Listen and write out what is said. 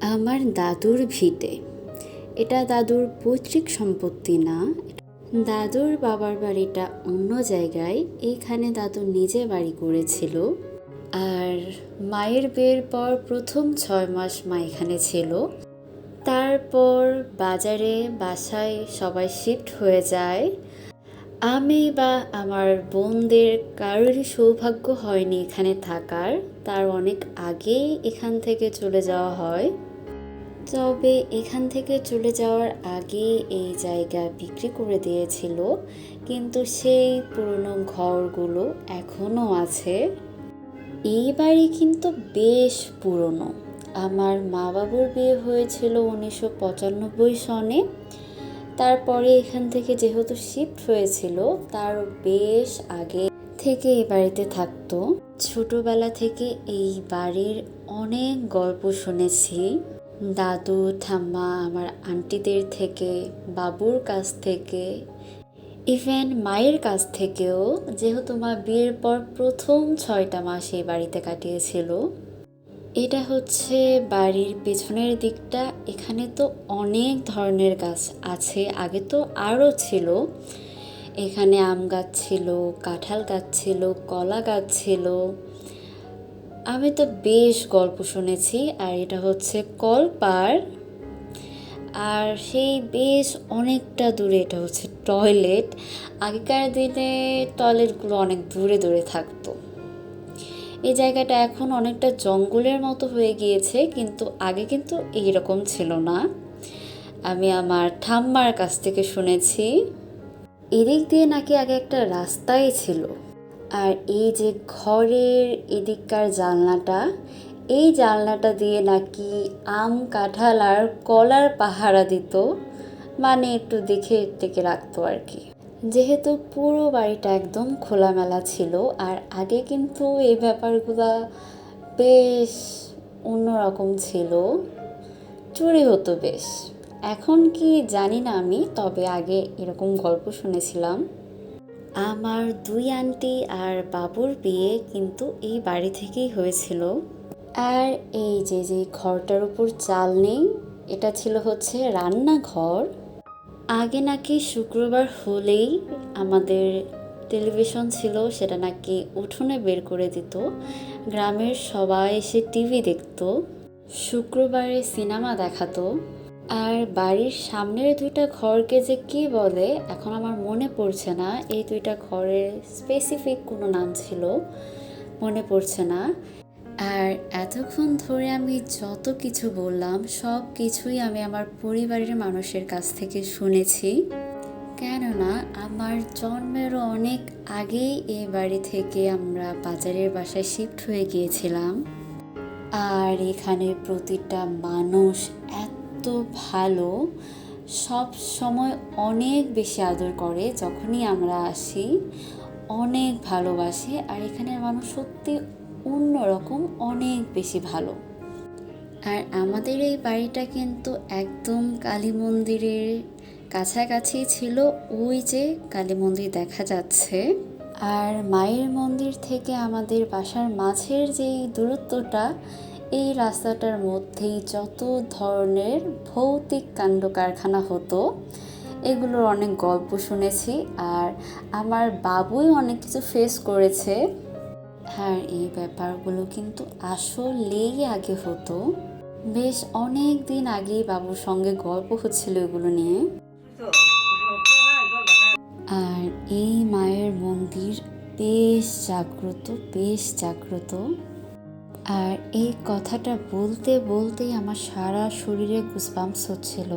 আমার দাদুর ভিটে। এটা দাদুর পৈতৃক সম্পত্তি না। দাদুর বাবার বাড়িটা অন্য জায়গায়। এইখানে দাদু নিজে বাড়ি করেছিল। আর মায়ের বিয়ের পর প্রথম ছয় মাস মা এখানে ছিল। তারপর বাজারে, বাসায় সবাই শিফট হয়ে যায়। আমি বা আমার বোনদের কারোরই সৌভাগ্য হয়নি এখানে থাকার। তার অনেক আগেই এখান থেকে চলে যাওয়া হয়। তবে এখান থেকে চলে যাওয়ার আগে এই জায়গা বিক্রি করে দিয়েছিল, কিন্তু সেই পুরনো ঘরগুলো এখনও আছে। এই বাড়ি কিন্তু বেশ পুরনো। আমার মা বাবুর বিয়ে হয়েছিল উনিশশো পঁচানব্বই সনে। তারপরে এখান থেকে যেহেতু শিফট হয়েছিল, তার বেশ আগে থেকে এই বাড়িতে থাকতো। ছোটবেলা থেকে এই বাড়ির অনেক গল্প শুনেছি। দাদু, ঠাম্মা, আমার আন্টিদের থেকে, বাবুর কাছ থেকে ইভেন মায়ের কাছ থেকেও যেহেতু মা বিয়ের পর প্রথম ছয়টা মাস এই বাড়িতে কাটিয়েছিল, এটা হচ্ছে বাড়ির পেছনের দিকটা। এখানে তো অনেক ধরনের গাছ আছে, আগে তো আরও ছিল। এখানে আম গাছ ছিল, কাঁঠাল গাছ ছিল, কলা গাছ ছিল। আমি তো বেশ গল্প শুনেছি, আর এটা হচ্ছে কলপার আর সেই বেশ অনেকটা দূরে, এটা হচ্ছে টয়লেট। আগেকার দিনে টয়লেটগুলো অনেক দূরে দূরে থাকতো। এই জায়গাটা এখন অনেকটা জঙ্গলের মতো হয়ে গিয়েছে, কিন্তু আগে কিন্তু এইরকম ছিল না। আমি আমার ঠাম্মার কাছ থেকে শুনেছি। এদিক দিয়ে নাকি আগে একটা রাস্তাই ছিল। আর এই যে ঘরের এদিককার জানলাটা, এই জানলাটা দিয়ে নাকি আম, কাঁঠাল আর কলার পাহারা দিত মানে একটু দেখে টেকে রাখতো আর কি। যেহেতু পুরো বাড়িটা একদম খোলামেলা ছিল, আর আগে কিন্তু এই ব্যাপারগুলো বেশ অন্যরকম ছিল, চুরি হতো বেশ। এখন কি জানি না আমি, তবে আগে এরকম গল্প শুনেছিলাম। আমার দুই আন্টি আর বাবুর বিয়ে কিন্তু এই বাড়ি থেকেই হয়েছিল। আর এই যে যে ঘরটার উপর চাল নেই, এটা ছিল হচ্ছে রান্নাঘর। আগে নাকি শুক্রবার হলেই আমাদের টেলিভিশন ছিল, সেটা নাকি উঠোনে বের করে দিত। গ্রামের সবাই এসে টিভি দেখত। শুক্রবারে সিনেমা দেখাতো। আর বাড়ির সামনের দুইটা ঘরকে যে কি বলে, এখন আমার মনে পড়ছে না। এই দুইটা ঘরের স্পেসিফিক কোনো নাম ছিল, মনে পড়ছে না। আর এতক্ষণ ধরে আমি যত কিছু বললাম, সব কিছুই আমি আমার পরিবারের মানুষের কাছ থেকে শুনেছি। কেননা, আমার জন্মেরও অনেক আগেই এ বাড়ি থেকে আমরা বাজারের বাসায় শিফট হয়ে গিয়েছিলাম। আর এখানের প্রতিটা মানুষ এত ভালো, সব সময় অনেক বেশি আদর করে যখনই আমরা আসি। অনেক ভালোবাসে আর এখানের মানুষ সত্যি অন্যরকম অনেক বেশি ভালো। আর আমাদের এই বাড়িটা কিন্তু একদম কালী মন্দিরের কাছাকাছি ছিল, ওই যে কালী মন্দির দেখা যাচ্ছে। আর মায়ের মন্দির থেকে আমাদের বাসার মাঝের যেই দূরত্বটা এই রাস্তাটার মধ্যেই যত ধরনের ভৌতিক কাণ্ড কারখানা হতো, এগুলোর অনেক গল্প শুনেছি আর আমার বাবুই অনেক কিছু ফেস করেছে। হ্যাঁ এই ব্যাপারগুলো কিন্তু আসলেই আগে হতো। বেশ অনেক দিন আগেই বাবুর সঙ্গে গল্প হচ্ছিল এগুলো নিয়ে। আর এই মায়ের মন্দির বেশ জাগ্রত বেশ জাগ্রত। আর এই কথাটা বলতে বলতেই আমার সারা শরীরে গুসবাম্পস হচ্ছিল।